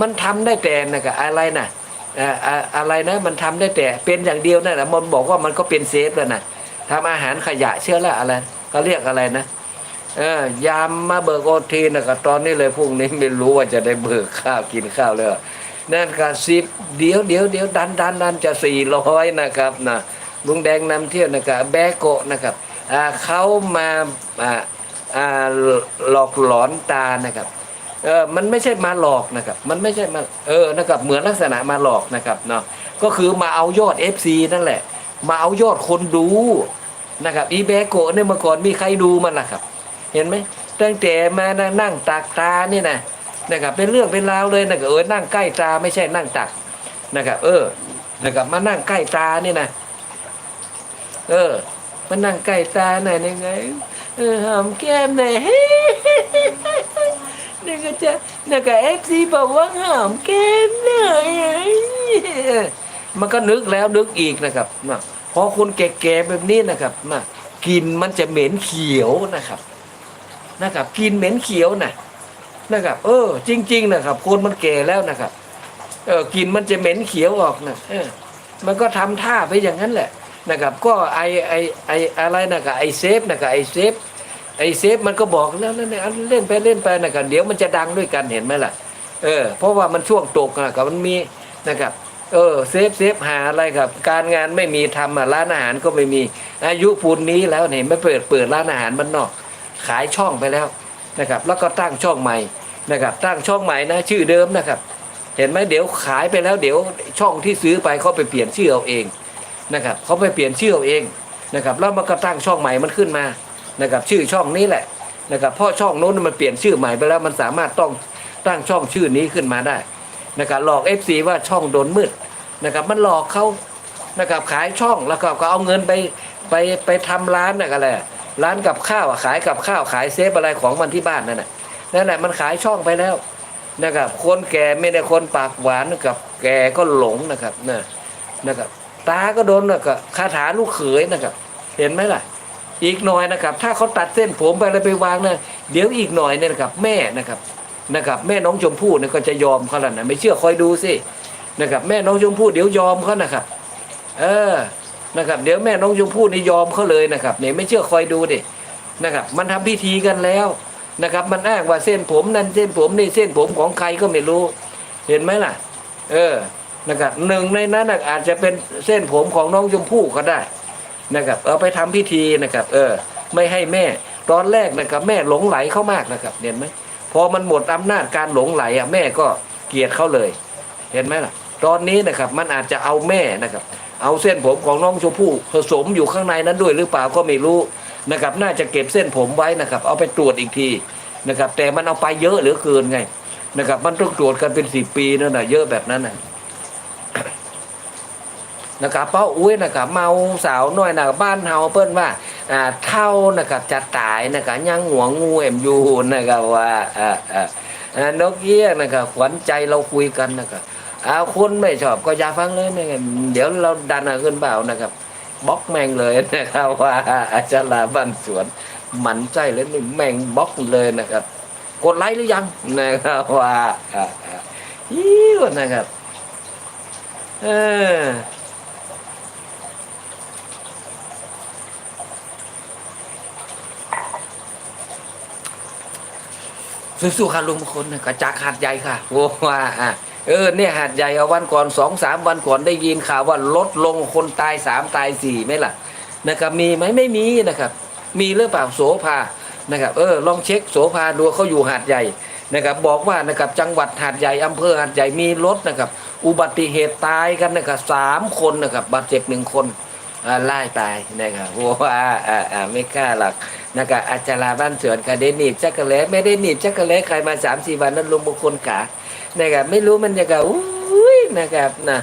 มันทำได้แต่นะครับอะไรนะอ่าอ่าอะไรนะมันทำได้แต่เป็นอย่างเดียวนั่นแหละมันบอกว่ามันก็เป็นเซฟแล้วนะทำอาหารขยะเชื่อล้วอะไรเขาเรียกอะไรนะเออยามมาเบิกโอทีนะครับตอนนี้เลยพรุ่งนี้ไม่รู้ว่าจะได้เบิกข้าวกินข้าวเลยนั่นก็สิบเดี๋ยวเดี๋ยวเดี๋ยวดันดันดันจะสี่ร้อยนะครับนะลุงแดงนำเที่ยวนะครับแบกโกะนะครับอ่าเขามาอ่าอ่าหลอกหลอนตานะครับ เออมันไม่ใช่มาหลอกนะครับ มันไม่ใช่มาเออนะครับเหมือนลักษณะมาหลอกนะครับเนาะก็คือมาเอายอด FC นั่นแหละ มาเอายอดคนดูนะครับอีแบโกเนี่ยเมื่อก่อนมีใครดูมันล่ะครับ เห็นไหมตั้งแต่มานั่งตักตาเนี่ยนะนะครับเป็นเรื่องเป็นราวเลยนะครับเออนั่งใกล้ตาไม่ใช่นั่งตักนะครับ เออนะครับมานั่งใกล้ตาเนี่ยนะเออมานั่งใกล้ตาหน่อยยังไงเออหอมแก้มหน่อยนี่ ก็จะนี่ก็เอฟซีบอกว่าหอมแก้มหน่อยมันก็นึกแล้วนึกอีกนะครับนะพอคนแก่ๆแบบนี้นะครับนะกลินมันจะเหม็นเขียวนะครับนะครับกลินเหม็นเขียวนะนะครับ เออ จริง ๆ นะครับ คนมันแก่แล้วนะครับเออกินมันจะเหม็นเขียวออกนะเออมันก็ทำท่าไปอย่างนั้นแหละนะครับ ก็ไอไอไออะไรนะครับไอเซฟนะครับไอเซฟ ไอเซฟมันก็บอกแล้วนั่นเนี่ยเล่นไปเล่นไปนะครับเดี๋ยวมันจะดังด้วยกันเห็นไหมล่ะ เออ เพราะว่ามันช่วงตกนะครับมันมีนะครับเออเซฟเซฟหาอะไรครับ การงานไม่มีทำอะร้านอาหารก็ไม่มี อายุปูนนี้แล้วเนี่ยไม่เปิดเปิดร้านอาหารมันนอก ขายช่องไปแล้วนะครับ แล้วก็ตั้งช่องใหม่นะครับ ตั้งช่องใหม่นะชื่อเดิมนะครับ เห็นไหมเดี๋ยวขายไปแล้ว เดี๋ยวช่องที่ซื้อไปเขาไปเปลี่ยนชื่อเอาเองนะครับเขาไปเปลี่ยนชื่อเอาเองนะครับ แล้วมันก็ตั้งช่องใหม่มันขึ้นมา นะครับชื่อช่องนี้แหละนะครับเพราะช่องโน้นมันเปลี่ยนชื่อใหม่ไปแล้วมันสามารถต้องตั้งช่องชื่อนี้ขึ้นมาได้นะครับหลอก FC ว่าช่องโดนมืดนะครับมันหลอกเขานะครับขายช่องแล้วก็เอาเงินไปไปไปทำร้านนะอะไรร้านกับข้าวขายกับข้าวขายเซฟอะไรของมันที่บ้านนั่นแหละนั่นแหละมันขายช่องไปแล้วนะครับคนแก่ไม่ได้คนปากหวานนะครับแก่ก็หลงนะครับนะนะครับตาก็โดนนะครับคาถาลูกเขยนะครับ เห็นไหมล่ะ อีกหน่อยนะครับ ถ้าเขาตัดเส้นผมไปแล้วไปวางนะเดี๋ยวอีกหน่อยเนี่ยนะครับ แม่นะครับนะครับ แม่น้องชมพู่เนี่ยก็จะยอมเขาแล้วนะไม่เชื่อคอยดูสินะครับ แม่น้องชมพู่เดี๋ยวยอมเขานะครับ เออนะครับ เดี๋ยวแม่น้องชมพู่นี่ยอมเขาเลยนะครับเนี่ยไม่เชื่อคอยดูดินะครับ มันทำพิธีกันแล้วนะครับ มันอ้างว่าเส้นผมนั่นเส้นผมนี่เส้นผมของใครก็ไม่รู้ เห็นไหมล่ะ เออนะครับหนึ่งในนั้นอาจจะเป็นเส้นผมของน้องชมพู่ก็ได้ นะครับ เอาไปทำพิธีนะครับ เออ ไม่ให้แม่ตอนแรกนะครับ แม่หลงไหลเขามากนะครับเห็นไหมพอมันหมดอำนาจการหลงไหลอะแม่ก็เกลียดเขาเลย เห็นไหมล่ะ ตอนนี้นะครับมันอาจจะเอาแม่นะครับ เอาเส้นผมของน้องชมพู่ผสมอยู่ข้างในนั้นด้วยหรือเปล่าก็ไม่รู้นะครับ น่าจะเก็บเส้นผมไว้นะครับ เอาไปตรวจอีกทีนะครับ แต่มันเอาไปเยอะเหลือเกินไงนะครับ มันต้องตรวจกันเป็นสิบปีนั่นนะเยอะแบบนั้นนะ นะครับเป้าอุ้ยนะครับเมาสาวน้อยนะครับบ้านเฮาเปิ้นว่าอ่าเท่านะครับจะตายนะครับยังหัวงูเอ็มยูนะครับว่าอ่าอ่าอ่นกเอี้ยงนะครับขวัญใจเราคุยกันนะครับอาคุณไม่ชอบก็อย่าฟังเลยนะครับเดี๋ยวเราดันอาขึ้นเปล่านะครับบล็อกแมงเลยนะครับว่าอาจารย์ลาบ้านสวนหมันใจเลยนี่แมงบล็อกเลยนะครับ กดไลค์หรือยังนะครับว่าอ่าอ่ายิ้วนะครับ เออ สู้ๆค่ะลุงมงคลนะกระจากหาดใหญ่ค่ะโอ้ว่าอะเออเนี่ยหาดใหญ่เอาวันก่อนสองสามวันก่อนได้ยินข่าวว่าลดลงคนตายสามตายสี่ไหมล่ะนะครับมีไหมไม่มีนะครับ มีหรือเปล่าโสภานะครับเออลองเช็คโสภาดูเขาอยู่หาดใหญ่นะครับบอกว่านะครับจังหวัดหาดใหญ่อำเภอหาดใหญ่มีรถนะครับ อุบัติเหตุตายกันนะครับสามคนนะครับบาดเจ็บหนึ่งคนอ่าไล่ตายนะครับโอ้ว่าอ่าอ่าไม่กล้าหรอก นะครับอาจารย์บ้านสวนก็ได้หนีบจักรเล่ไม่ได้หนีบจักรเล่ใครมาสามสี่วันนั้นลงบุคลขานะครับไม่รู้มันจะกับอุ้ยนะครับนะ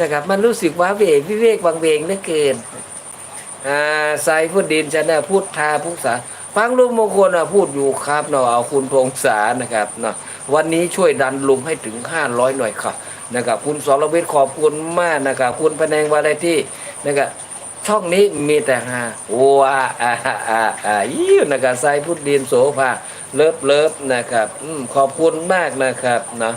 นะครับมันรู้สึกว่าเวกวิเวกวังเวงเหลือเกินอ่าสายพูดดินจะนะพูดทาพูดสาฟังลุงมงคลอะพูดอยู่ครับเนาะเอาคุณพงษานะครับเนาะวันนี้ช่วยดันลุงให้ถึงห้าร้อยหน่อยค่ะนะครับคุณสรวิทย์ขอบคุณมากนะครับคุณพะแนงวาไรที่นะครับ ช่องนี้มีแต่ฮาว้าอ่าอ่าอ่ายิ้วนะครับไซพุทธดินโสภาเลิฟเลิฟนะครับอืมขอบคุณมากนะครับเนาะ